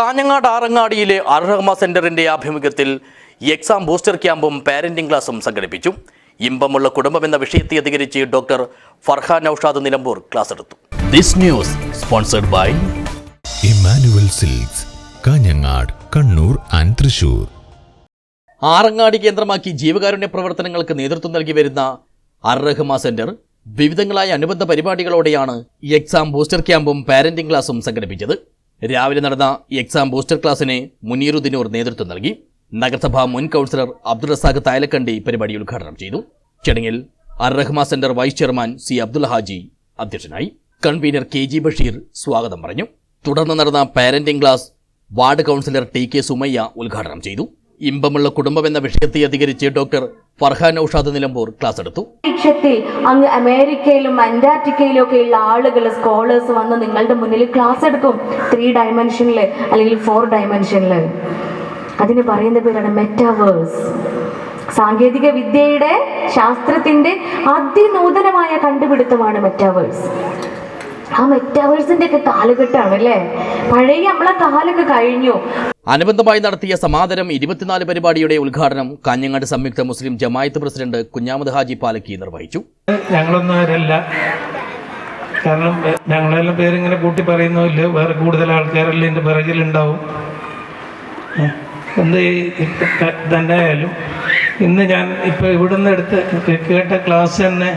കാഞ്ഞങ്ങാട് ആറങ്ങാടിയിലെ അർഹമ സെന്ററിന്റെ ആഭിമുഖ്യത്തിൽ exam booster ക്യാമ്പും പാരന്റിംഗ് ക്ലാസും സംഘടിപ്പിച്ചു. ഇമ്പമുള്ള കുടുംബം എന്ന വിഷയത്തെ അധികരിച്ച് ഡോക്ടർ ഫർഹാൻ ഔഷാദ് നിലമ്പൂർ ക്ലാസ് എടുത്തു. This news sponsored by Emmanuel silks Kanhangad Kannur and Thrissur. Arangadi കേന്ദ്രമാക്കി ജീവകാരുണ്യ പ്രവർത്തനങ്ങൾക്ക് നേതൃത്വം നൽകി വരുന്ന അർഹമ സെന്റർ വിവിധങ്ങളായ അനുബന്ധ പരിപാടികളോടെയാണ് എക്സാം ബൂസ്റ്റർ ക്യാമ്പും പാരന്റിംഗ് ക്ലാസും സംഘടിപ്പിച്ചത്. രാവിലെ നടന്ന എക്സാം ബൂസ്റ്റർ ക്ലാസ്സിന് മുനീറുദ്ദീനൂർ നേതൃത്വം നൽകി. നഗരസഭാ മുൻ കൗൺസിലർ അബ്ദുൾ റസാഖ് തായലക്കണ്ടി പരിപാടി ഉദ്ഘാടനം ചെയ്തു. ചടങ്ങിൽ Ar Rahma centre vice chairman C Abdul Haji അധ്യക്ഷനായി. കൺവീനർ കെ ജി ബഷീർ സ്വാഗതം പറഞ്ഞു. തുടർന്ന് നടന്ന parenting class ward councillor T K Sumayya ഉദ്ഘാടനം ചെയ്തു. ഇമ്പമുള്ള കുടുംബം എന്ന വിഷയത്തെ അധികരിച്ച് ഡോക്ടർ ഫർഹാൻ ഔഷാദ് നിലമ്പൂർ ക്ലാസ് എടുത്തു. അന്തരീക്ഷത്തിൽ അങ്ങ് അമേരിക്കയിലും അന്റാർട്ടിക്കയിലും ഒക്കെ ഉള്ള ആളുകൾ സ്കോളേഴ്സ് വന്ന് നിങ്ങളുടെ മുന്നിൽ ക്ലാസ് എടുക്കും. ത്രീ ഡയമെൻഷനിൽ അല്ലെങ്കിൽ ഫോർ ഡയമെൻഷനിൽ അതിന് പറയുന്ന പേരാണ് മെറ്റാവേഴ്സ് സാങ്കേതിക വിദ്യയുടെ ശാസ്ത്രത്തിന്റെ അതിനൂതനമായ കണ്ടുപിടുത്തമാണ് മെറ്റാവേഴ്സ് ആ മെറ്റാവേഴ്സിന്റെ ഒക്കെ കാലഘട്ടമാണ് അല്ലേ പഴയ നമ്മളെ കാലൊക്കെ കഴിഞ്ഞു. അനുബന്ധമായി നടത്തിയ സമാദരം ഇരുപത്തിനാല് പരിപാടിയുടെ ഉദ്ഘാടനം കാഞ്ഞങ്ങാട് സംയുക്ത മുസ്ലിം ജമായത്ത് പ്രസിഡന്റ് കുഞ്ഞാമത് ഹാജി പാലക്കി നിർവഹിച്ചു. ഞങ്ങളൊന്നും ആരല്ല കാരണം ഞങ്ങളെല്ലാം പേരിങ്ങനെ കൂട്ടി പറയുന്നില്ല വേറെ കൂടുതൽ ആൾക്കാരെല്ലാം എന്റെ പിറകിലുണ്ടാവും. എന്ത് ഇപ്പൊ തന്നെ ആയാലും ഇന്ന് ഞാൻ ഇപ്പോൾ ഇവിടുന്ന് എടുത്ത് കേട്ട ക്ലാസ് തന്നെ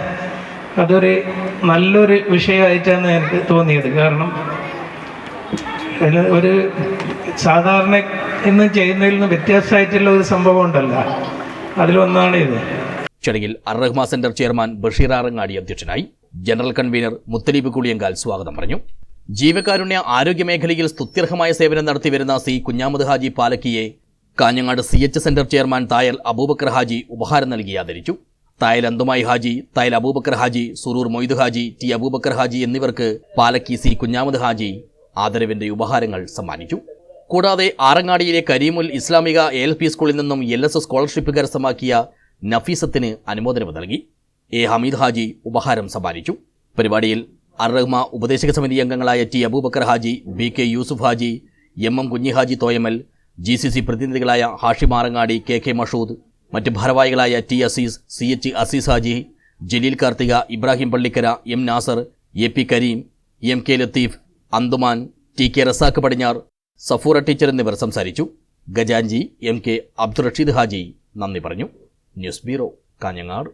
അതൊരു നല്ലൊരു വിഷയമായിട്ടാണ് എനിക്ക് തോന്നിയത്. കാരണം ഒരു സാധാരണ ഇന്ന് ചെയ്യുന്നതിൽ നിന്ന് വ്യത്യാസമായിട്ടുള്ള ഒരു സംഭവം ഉണ്ടല്ലോ അതിലൊന്നാണ് ഇത്. ചടങ്ങിൽ അർറഹ്മ സെന്റർ ചെയർമാൻ ബഷീർ ആറങ്ങാടി അധ്യക്ഷനായി ജനറൽ കൺവീനർ മുത്തലീബ് കുളിയങ്കാൽ സ്വാഗതം പറഞ്ഞു. ജീവകാരുണ്യ ആരോഗ്യ മേഖലയിൽ സ്തുത്യർഹമായ സേവനം നടത്തിവരുന്ന C Kunhamad Haji പാലക്കിയെ Kanhangad C H center chairman Thayal Abubakar Haji ഉപഹാരം നൽകി ആദരിച്ചു. തായൽ അന്തുമായി ഹാജി തായൽ അബൂബക്കർ ഹാജി സുറൂർ മൊയ്ദ് ഹാജി ടി അബൂബക്കർ ഹാജി എന്നിവർക്ക് പാലക്കി സി കുഞ്ഞാമത് ഹാജി ആദരവിന്റെ ഉപഹാരങ്ങൾ സമ്മാനിച്ചു. കൂടാതെ ആറങ്ങാടിയിലെ കരീമുൽ ഇസ്ലാമിക എൽ പി സ്കൂളിൽ നിന്നും എൽ എസ് എസ് സ്കോളർഷിപ്പ് കരസ്ഥമാക്കിയ നഫീസത്തിന് അനുമോദനം നൽകി. എ ഹമീദ് ഹാജി ഉപഹാരം സമ്മാനിച്ചു. പരിപാടിയിൽ അർറഹ്മ ഉപദേശക സമിതി അംഗങ്ങളായ T Abubakar Haji B K Yusuf Haji M M Kunhihaji Thoyamal G C C പ്രതിനിധികളായ Hashimarangadi K K Mashood മറ്റ് ഭാരവാഹികളായ T Aziz C H Aziz Haji Jaleel Karthika Ibrahim Pallikkara M Nasar A P Kareem M K Latheef Anthuman T K Razak Padinhar Safura teacher എന്നിവർ സംസാരിച്ചു. ഗജാൻജി M K Abdurasheed Haji നന്ദി പറഞ്ഞു. News bureau Kanhangad.